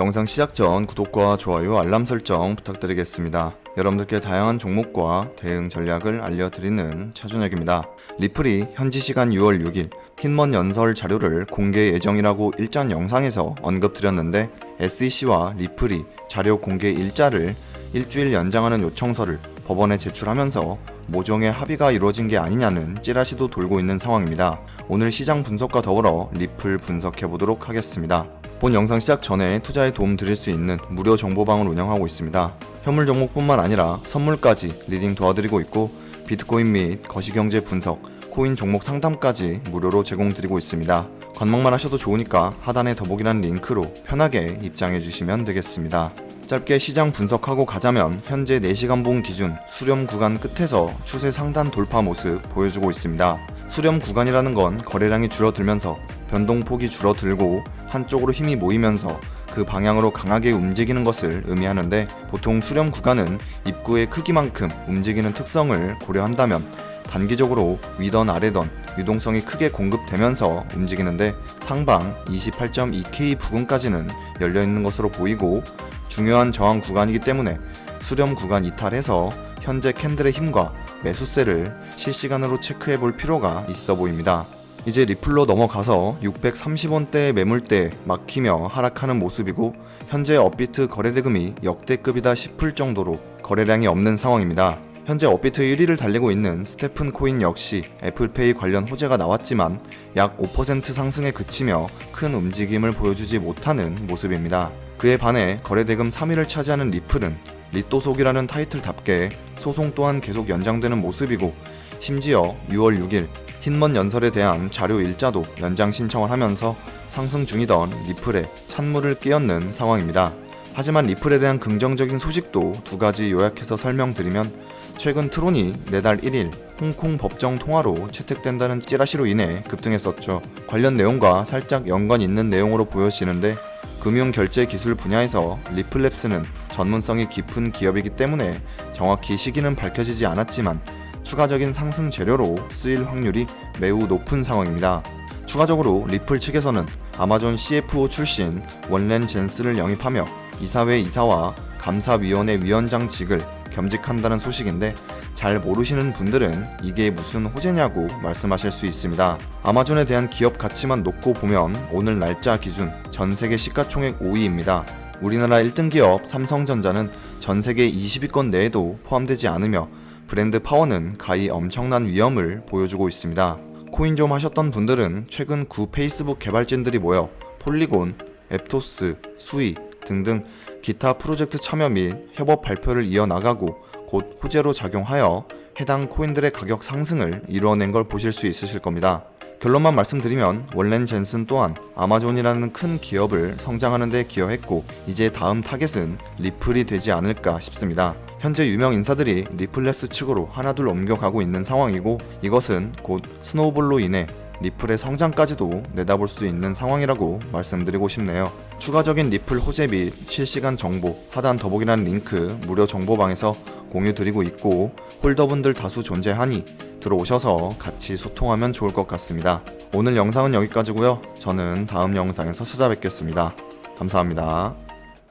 영상 시작 전 구독과 좋아요, 알람 설정 부탁드리겠습니다. 여러분들께 다양한 종목과 대응 전략을 알려드리는 차준혁입니다. 리플이 현지 시간 6월 6일 흰먼 연설 자료를 공개 예정이라고 일전 영상에서 언급드렸는데 SEC와 리플이 자료 공개 일자를 일주일 연장하는 요청서를 법원에 제출하면서 모종의 합의가 이루어진 게 아니냐는 찌라시도 돌고 있는 상황입니다. 오늘 시장 분석과 더불어 리플 분석해 보도록 하겠습니다. 본 영상 시작 전에 투자에 도움 드릴 수 있는 무료 정보방을 운영하고 있습니다. 현물 종목뿐만 아니라 선물까지 리딩 도와드리고 있고 비트코인 및 거시경제 분석, 코인 종목 상담까지 무료로 제공드리고 있습니다. 관망만 하셔도 좋으니까 하단에 더보기란 링크로 편하게 입장해 주시면 되겠습니다. 짧게 시장 분석하고 가자면 현재 4시간 봉 기준 수렴 구간 끝에서 추세 상단 돌파 모습 보여주고 있습니다. 수렴 구간이라는 건 거래량이 줄어들면서 변동폭이 줄어들고 한쪽으로 힘이 모이면서 그 방향으로 강하게 움직이는 것을 의미하는데 보통 수렴 구간은 입구의 크기만큼 움직이는 특성을 고려한다면 단기적으로 위던 아래던 유동성이 크게 공급되면서 움직이는데 상방 28.2K 부근까지는 열려 있는 것으로 보이고 중요한 저항 구간이기 때문에 수렴 구간 이탈해서 현재 캔들의 힘과 매수세를 실시간으로 체크해 볼 필요가 있어 보입니다. 이제 리플로 넘어가서 630원대의 매물대 막히며 하락하는 모습이고 현재 업비트 거래대금이 역대급이다 싶을 정도로 거래량이 없는 상황입니다. 현재 업비트 1위를 달리고 있는 스테픈 코인 역시 애플페이 관련 호재가 나왔지만 약 5% 상승에 그치며 큰 움직임을 보여주지 못하는 모습입니다. 그에 반해 거래대금 3위를 차지하는 리플은 리또속이라는 타이틀답게 소송 또한 계속 연장되는 모습이고 심지어 6월 6일 흰먼 연설에 대한 자료 일자도 연장 신청을 하면서 상승 중이던 리플에 찬물을 끼얹는 상황입니다. 하지만 리플에 대한 긍정적인 소식도 두 가지 요약해서 설명드리면 최근 트론이 내달 1일 홍콩 법정 통화로 채택된다는 찌라시로 인해 급등했었죠. 관련 내용과 살짝 연관 있는 내용으로 보여지는데 금융 결제 기술 분야에서 리플랩스는 전문성이 깊은 기업이기 때문에 정확히 시기는 밝혀지지 않았지만 추가적인 상승 재료로 쓰일 확률이 매우 높은 상황입니다. 추가적으로 리플 측에서는 아마존 CFO 출신 원렌 젠스를 영입하며 이사회 이사와 감사위원회 위원장직을 겸직한다는 소식인데 잘 모르시는 분들은 이게 무슨 호재냐고 말씀하실 수 있습니다. 아마존에 대한 기업 가치만 놓고 보면 오늘 날짜 기준 전 세계 시가총액 5위입니다. 우리나라 1등 기업 삼성전자는 전 세계 20위권 내에도 포함되지 않으며 브랜드 파워는 가히 엄청난 위험을 보여주고 있습니다. 코인 좀 하셨던 분들은 최근 구 페이스북 개발진들이 모여 폴리곤, 앱토스, 수이 등등 기타 프로젝트 참여 및 협업 발표를 이어나가고 곧 호재로 작용하여 해당 코인들의 가격 상승을 이루어낸 걸 보실 수 있으실 겁니다. 결론만 말씀드리면 원렌 젠슨 또한 아마존이라는 큰 기업을 성장하는 데 기여했고 이제 다음 타겟은 리플이 되지 않을까 싶습니다. 현재 유명 인사들이 리플랩스 측으로 하나둘 옮겨가고 있는 상황이고 이것은 곧 스노우볼로 인해 리플의 성장까지도 내다볼 수 있는 상황이라고 말씀드리고 싶네요. 추가적인 리플 호재 및 실시간 정보 하단 더보기란 링크 무료 정보방에서 공유 드리고 있고 홀더분들 다수 존재하니 들어오셔서 같이 소통하면 좋을 것 같습니다. 오늘 영상은 여기까지고요. 저는 다음 영상에서 찾아뵙겠습니다. 감사합니다.